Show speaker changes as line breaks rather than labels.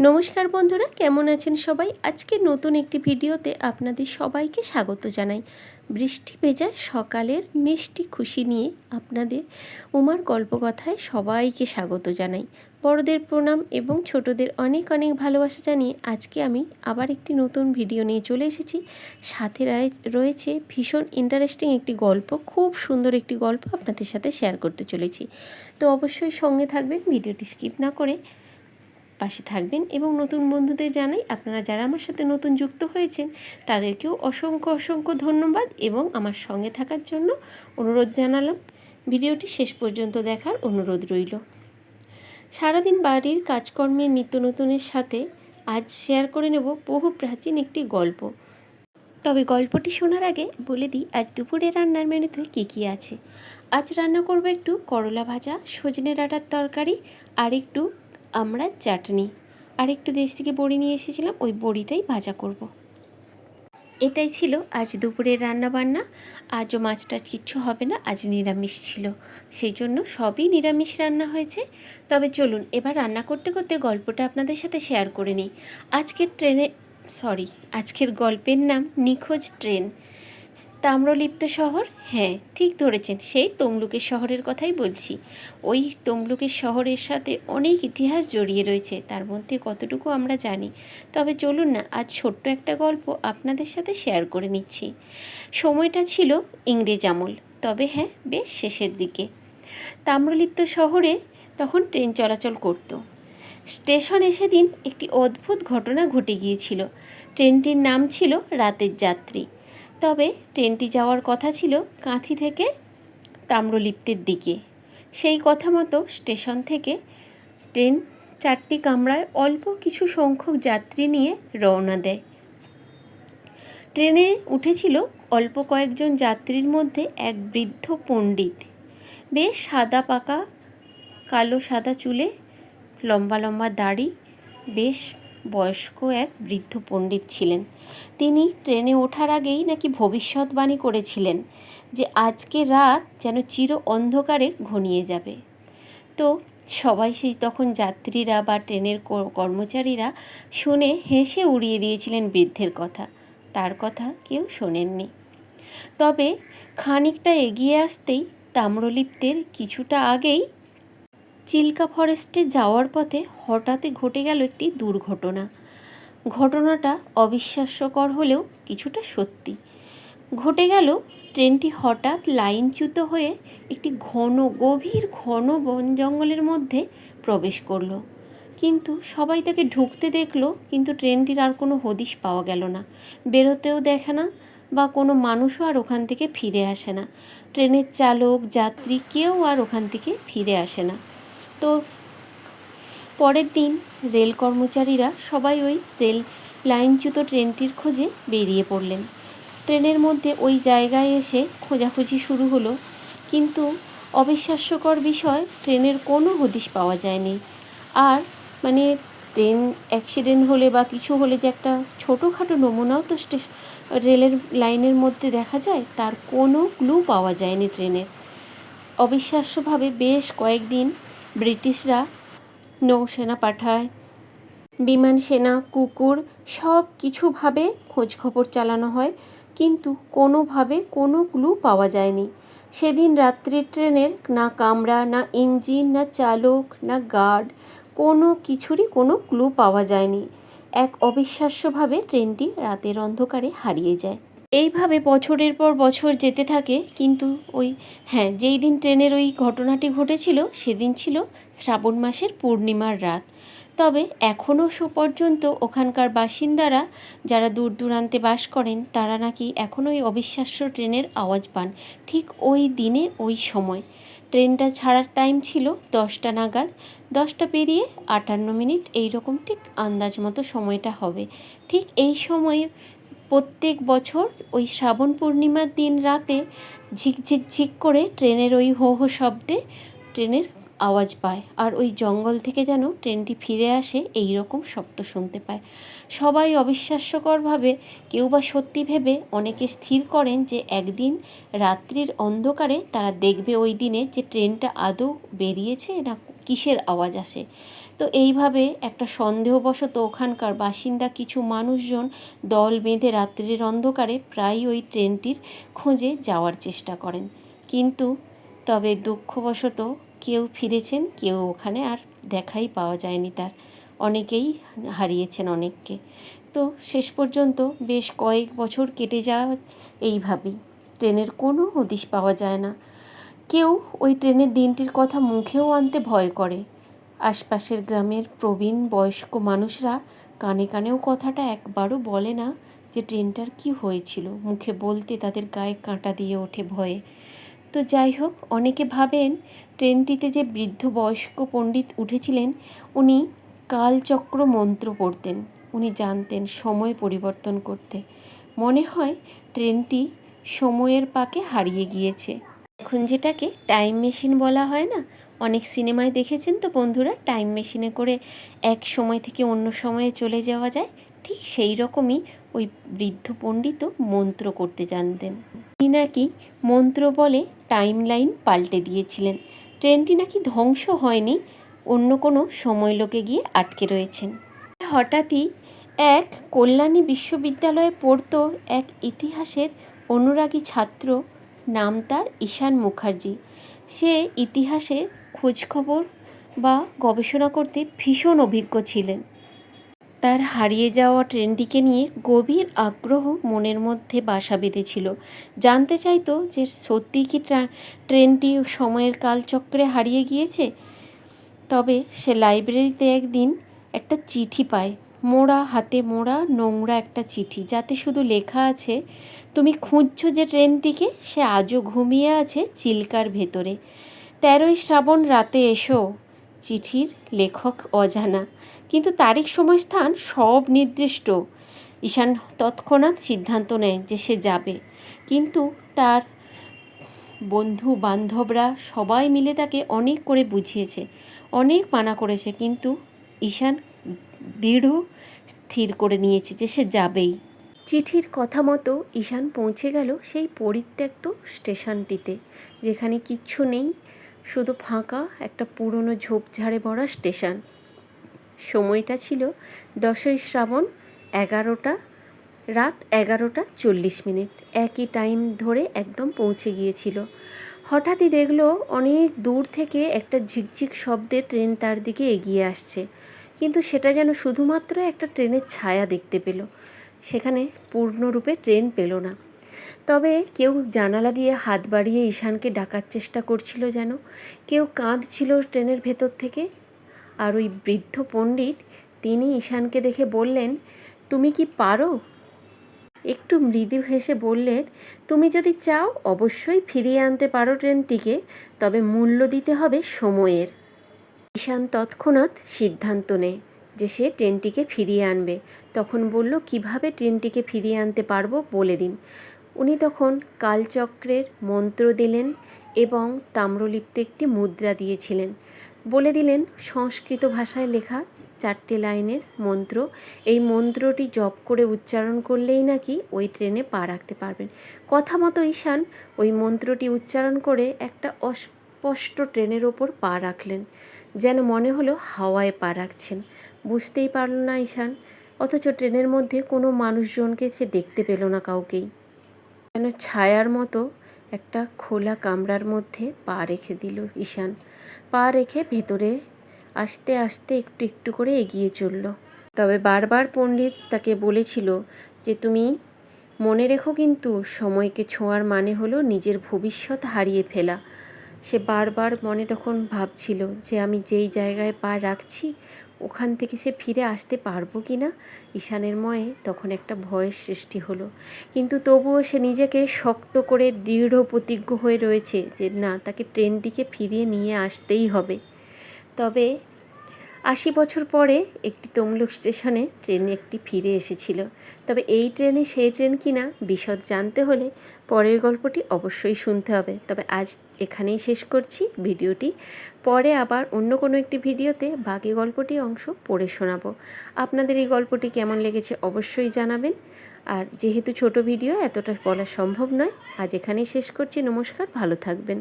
নমস্কার বন্ধুরা, কেমন আছেন সবাই? আজকে নতুন একটি ভিডিওতে আপনাদের সবাইকে স্বাগত জানাই। বৃষ্টি ভেজা সকালের মিষ্টি খুশি নিয়ে আপনাদের উমার গল্পকথায় সবাইকে স্বাগত জানাই। বড়দের প্রণাম এবং ছোটদের অনেক অনেক ভালোবাসা জানিয়ে আজকে আমি আবার একটি নতুন ভিডিও নিয়ে চলে এসেছি। সাথে রায়- রয়েছে ভীষণ ইন্টারেস্টিং একটি গল্প, খুব সুন্দর একটি গল্প আপনাদের সাথে শেয়ার করতে চলেছি। তো অবশ্যই সঙ্গে থাকবেন, ভিডিওটি স্কিপ না করে পাশে থাকবেন এবং নতুন বন্ধুদের জানাই আপনারা যারা আমার সাথে নতুন যুক্ত হয়েছেন, তাদেরকেও অসংখ্য অসংখ্য ধন্যবাদ এবং আমার সঙ্গে থাকার জন্য অনুরোধ জানালাম। ভিডিওটি শেষ পর্যন্ত দেখার অনুরোধ রইল। সারাদিন বাড়ির কাজকর্মের নিত্য নতুনের সাথে আজ শেয়ার করে নেব বহু প্রাচীন একটি গল্প। তবে গল্পটি শোনার আগে বলে দিই, আজ দুপুরে রান্নার মেনুতে কী কী আছে? আজ রান্না করব একটু করলা ভাজা, সজনে ডাঁটার তরকারি আর একটু আমড়ার চাটনি। আর একটু দেশ থেকে বড়ি নিয়ে এসেছিলাম, ওই বড়িটাই ভাজা করব। এটাই ছিল আজ দুপুরের রান্না বান্না আজও মাছ টাছ কিচ্ছু হবে না, আজ নিরামিষ ছিল। সেই জন্য সবই নিরামিষ রান্না হয়েছে। তবে চলুন, এবার রান্না করতে করতে গল্পটা আপনাদের সাথে শেয়ার করে নিই। আজকের ট্রেনে, সরি, আজকের গল্পের নাম নিখোঁজ ট্রেন। তাম্রলিপ্ত শহর? হ্যাঁ ঠিক ধরেছেন। সেই তমলুকের শহরের কথাই বলছি। ওই তমলুকের শহরের সাথে অনেক ইতিহাস জড়িয়ে রয়েছে, তার মধ্যে কতটুকু আমরা জানি। তবে চলুন না, আজ ছোট্ট একটা গল্প আপনাদের সাথে শেয়ার করে নিচ্ছি। সময়টা ছিল ইংরেজ আমল, তবে হ্যাঁ বেশ শেষের দিকে। তাম্রলিপ্ত শহরে তখন ট্রেন চলাচল করত। স্টেশনে সেদিন একটি অদ্ভুত ঘটনা ঘটে গিয়েছিল। ট্রেনটির নাম ছিল রাতের যাত্রী। তবে ট্রেনটি যাওয়ার কথা ছিল কাঁথি থেকে তাম্রলিপ্তের দিকে। সেই কথা মতো স্টেশন থেকে ট্রেন চারটি কামরায় অল্প কিছু সংখ্যক যাত্রী নিয়ে রওনা দেয়। ট্রেনে উঠেছিল অল্প কয়েকজন যাত্রীর মধ্যে এক বৃদ্ধ পণ্ডিত। বেশ সাদা পাকা, কালো সাদা চুলে, লম্বা লম্বা দাড়ি, বেশ বয়স্ক এক বৃদ্ধ পণ্ডিত ছিলেন। তিনি ট্রেনে ওঠার আগেই নাকি ভবিষ্যৎবাণী করেছিলেন যে আজকে রাত যেন চির অন্ধকারে ঘনিয়ে যাবে। তো সবাই সেই তখন যাত্রীরা বা ট্রেনের কর্মচারীরা শুনে হেসে উড়িয়ে দিয়েছিলেন বৃদ্ধের কথা। তার কথা কেউ শোনেননি। তবে খানিকটা এগিয়ে আসতেই তাম্রলিপ্তের কিছুটা আগেই চিল্কা ফরেস্টে যাওয়ার পথে হঠাৎই ঘটে গেল একটি দুর্ঘটনা। ঘটনাটা অবিশ্বাস্যকর হলেও কিছুটা সত্যি। ঘটে গেল, ট্রেনটি হঠাৎ লাইনচ্যুত হয়ে একটি ঘন, গভীর, ঘন বন জঙ্গলের মধ্যে প্রবেশ করল। কিন্তু সবাই তাকে ঢুকতে দেখল, কিন্তু ট্রেনটির আর কোনো হদিশ পাওয়া গেল না। বেরোতেও দেখে না বা কোনো মানুষও আর ওখান থেকে ফিরে আসে না। ট্রেনের চালক, যাত্রী কেউ আর ওখান থেকে ফিরে আসে না। তো পরের দিন রেল কর্মচারীরা সবাই ওই রেল লাইনচ্যুত ট্রেনটির খোঁজে বেরিয়ে পড়লেন। ট্রেনের মধ্যে ওই জায়গায় এসে খোঁজাখুঁজি শুরু হলো। কিন্তু অবিশ্বাস্যকর বিষয়, ট্রেনের কোনো হদিশ পাওয়া যায়নি। আর মানে ট্রেন অ্যাক্সিডেন্ট হলে বা কিছু হলে যে একটা ছোটোখাটো নমুনাও তো রেলের লাইনের মধ্যে দেখা যায়, তার কোনো ক্লু পাওয়া যায়নি ট্রেনের। অবিশ্বাস্যভাবে বেশ কয়েকদিন ব্রিটিশরা নৌসেনা পাঠায়, বিমান সেনা, কুকুর সব কিছুভাবে খোঁজখবর চালানো হয়, কিন্তু কোনোভাবে কোনো ক্লু পাওয়া যায়নি। সেদিন রাত্রি ট্রেনের না কামরা, না ইঞ্জিন, না চালক, না গার্ড, কোনো কিছুরই কোনো ক্লু পাওয়া যায়নি। এক অবিশ্বাস্যভাবে ট্রেনটি রাতের অন্ধকারে হারিয়ে যায়। এইভাবে বছরের পর বছর যেতে থাকে, কিন্তু ওই হ্যাঁ যেই দিন ট্রেনের ওই ঘটনাটি ঘটেছিল, সেদিন ছিল শ্রাবণ মাসের পূর্ণিমার রাত। তবে এখনও পর্যন্ত ওখানকার বাসিন্দারা যারা দূর দূরান্তে বাস করেন, তারা নাকি এখনও ওই অবিশ্বাস্য ট্রেনের আওয়াজ পান। ঠিক ওই দিনে, ওই সময়। ট্রেনটা ছাড়ার টাইম ছিল দশটা নাগাদ। দশটা পেরিয়ে আটান্ন মিনিট এই রকম ঠিক আন্দাজ মতো সময়টা হবে। ঠিক এই সময়ে প্রত্যেক বছর ওই শ্রাবণ পূর্ণিমার দিন রাতে ঝিকঝিক ঝিক করে ট্রেনের ওই হো হো শব্দে ট্রেনের আওয়াজ পায়। আর ওই জঙ্গল থেকে যেন ট্রেনটি ফিরে আসে, এই রকম শব্দ শুনতে পায়। সবাই অবিশ্বাস্যকরভাবে কেউ বা সত্যি ভেবে অনেকে স্থির করেন যে একদিন রাত্রির অন্ধকারে তারা দেখবে ওই দিনে যে ট্রেনটা আদৌ বেরিয়েছে না কিসের আওয়াজ আসে? তো এইভাবে একটা সন্দেহবশত ওখানকার বাসিন্দা কিছু মানুষজন দল বেঁধে রাত্রির অন্ধকারে প্রায় ওই ট্রেনটির খোঁজে যাওয়ার চেষ্টা করেন। কিন্তু তবে দুঃখবশত কেউ ফিরেছেন, কেউ ওখানে আর দেখাই পাওয়া যায়নি তার। অনেকেই হারিয়েছেন অনেককে। তো শেষ পর্যন্ত বেশ কয়েক বছর কেটে যাওয়া এইভাবেই। ট্রেনের কোনো হদিশ পাওয়া যায় না। কেউ ওই ট্রেনের দিনটির কথা মুখেও আনতে ভয় করে। আশপাশের গ্রামের প্রবীণ বয়স্ক মানুষরা কানে কানেও কথাটা একবারও বলে না যে ট্রেনটার কি হয়েছিল। মুখে বলতে তাদের গায়ে কাঁটা দিয়ে ওঠে ভয়ে। তো যাই হোক, অনেকে ভাবেন ট্রেনটিতে যে বৃদ্ধ বয়স্ক পণ্ডিত উঠেছিলেন, উনি কালচক্র মন্ত্র পড়তেন। উনি জানতেন সময় পরিবর্তন করতে। মনে হয় ট্রেনটি সময়ের পাকে হারিয়ে গিয়েছে। এখন যেটাকে টাইম মেশিন বলা হয় না? অনেক সিনেমায় দেখেছেন তো বন্ধুরা? টাইম মেশিনে করে এক সময় থেকে অন্য সময়ে চলে যাওয়া যায়। ঠিক সেই রকমই ওই বৃদ্ধ পণ্ডিত মন্ত্র করতে জানতেন। তিনি নাকি মন্ত্র বলে টাইম লাইন পাল্টে দিয়েছিলেন। ট্রেনটি নাকি ধ্বংস হয়নি, অন্য কোনো সময় লোকে গিয়ে আটকে রয়েছেন। হঠাৎই এক কল্যাণী বিশ্ববিদ্যালয়ে পড়তো এক ইতিহাসের অনুরাগী ছাত্র নাম তার ঈশান মুখার্জি। সে ইতিহাসে খোঁজখবর বা গবেষণা করতে ভীষণ অভিজ্ঞ ছিলেন। তার হারিয়ে যাওয়া ট্রেনটিকে নিয়ে গভীর আগ্রহ মনের মধ্যে বাসা বেঁধেছিল। জানতে চাইতো যে সত্যিই কি ট্রেনটি সময়ের কালচক্রে হারিয়ে গিয়েছে? তবে সে লাইব্রেরিতে একদিন একটা চিঠি পায়। মোড়া, হাতে মোড়া, নোংরা একটা চিঠি। যাতে শুধু লেখা আছে, তুমি খুঁজছো যে ট্রেনটিকে? সে আজও ঘুমিয়ে আছে চিল্কার ভেতরে। তেরোই শ্রাবণ রাতে এসো। চিঠির লেখক অজানা। কিন্তু তারিখ, সময়, স্থান সব নির্দিষ্ট। ঈশান তৎক্ষণাৎ সিদ্ধান্ত নেয় যে সে যাবে। কিন্তু তার বন্ধু বান্ধবরা সবাই মিলে তাকে অনেক করে বুঝিয়েছে, অনেক মানা করেছে। কিন্তু ঈশান দৃঢ় স্থির করে নিয়েছে যে সে যাবেই। চিঠির কথা মতো ঈশান পৌঁছে গেল সেই পরিত্যক্ত স্টেশনটিতে, যেখানে কিচ্ছু নেই, শুধু ফাঁকা একটা পুরনো ঝোপঝাড়ে ভরা স্টেশন। সময়টা ছিল দশই শ্রাবণ এগারোটা, রাত এগারোটা চল্লিশ মিনিট। একই টাইম ধরে একদম পৌঁছে গিয়েছিল। হঠাৎই দেখল অনেক দূর থেকে একটা ঝিকঝিক শব্দে ট্রেন তার দিকে এগিয়ে আসছে। কিন্তু সেটা যেন শুধুমাত্র একটা ট্রেনের ছায়া দেখতে পেল। সেখানে পূর্ণরূপে ট্রেন পেল না। তবে কেউ জানালা দিয়ে হাত বাড়িয়ে ঈশানকে ডাকার চেষ্টা করছিল যেন। কেউ কাঁদছিল ট্রেনের ভেতর থেকে। আর ওই বৃদ্ধ পণ্ডিত, তিনি ঈশানকে দেখে বললেন, তুমি কি পারো? একটু মৃদু হেসে বললেন, তুমি যদি চাও, অবশ্যই ফিরিয়ে আনতে পারো ট্রেনটিকে, তবে মূল্য দিতে হবে সময়ের। ঈশান তৎক্ষণাৎ সিদ্ধান্ত নেয় যে সে ট্রেনটিকে ফিরিয়ে আনবে। তখন বলল, কীভাবে ট্রেনটিকে ফিরিয়ে আনতে পারব বলে দিন। উনি তখন কালচক্রের মন্ত্র দিলেন এবং তাম্রলিপ্তে একটি মুদ্রা দিয়েছিলেন। বলে দিলেন, সংস্কৃত ভাষায় লেখা চারটে লাইনের মন্ত্র। এই মন্ত্রটি জপ করে উচ্চারণ করলেই নাকি ওই ট্রেনে পা রাখতে পারবেন। কথা মতো ঈশান ওই মন্ত্রটি উচ্চারণ করে একটা অস্পষ্ট ট্রেনের ওপর পা রাখলেন, যেন মনে হলো হাওয়ায় পা রাখছেন। বুঝতেই পারল না ঈশান, অথচ ট্রেনের মধ্যে কোনো মানুষজনকে সে দেখতে পেল না কাউকেই। যেন ছায়ার মতো একটা খোলা কামরার মধ্যে পা রেখে দিল ঈশান। পা রেখে ভেতরে আস্তে আস্তে একটু একটু করে এগিয়ে চলল। তবে বারবার পণ্ডিত তাকে বলেছিল যে, তুমি মনে রেখো কিন্তু সময়কে ছোঁয়ার মানে হলো নিজের ভবিষ্যৎ হারিয়ে ফেলা। সে বারবার মনে তখন ভাবছিল যে আমি যেই জায়গায় পা রাখছি, ওখান থেকে সে ফিরে আসতে পারব কি না? ঈশানের ময়ে তখন একটা ভয়ের সৃষ্টি হলো। কিন্তু তবুও সে নিজেকে শক্ত করে দৃঢ় প্রতিজ্ঞ হয়ে রয়েছে যে না, তাকে ট্রেনটিকে ফিরিয়ে নিয়ে আসতেই হবে। তবে আশি বছর পরে একটি তমলুক স্টেশনে ট্রেন একটি ফিরে এসেছিল। তবে এই ট্রেনে সেই ট্রেন কিনা বিশদ জানতে হলে পরের গল্পটি অবশ্যই শুনতে হবে। তবে আজ এখানেই শেষ করছি ভিডিওটি। পরে আবার অন্য কোনো একটি ভিডিওতে বাকি গল্পটি অংশ পড়ে শোনাবো। আপনাদের এই গল্পটি কেমন লেগেছে অবশ্যই জানাবেন। আর যেহেতু ছোট ভিডিও, এতটা বলা সম্ভব নয়। আজ এখানেই শেষ করছি। নমস্কার, ভালো থাকবেন।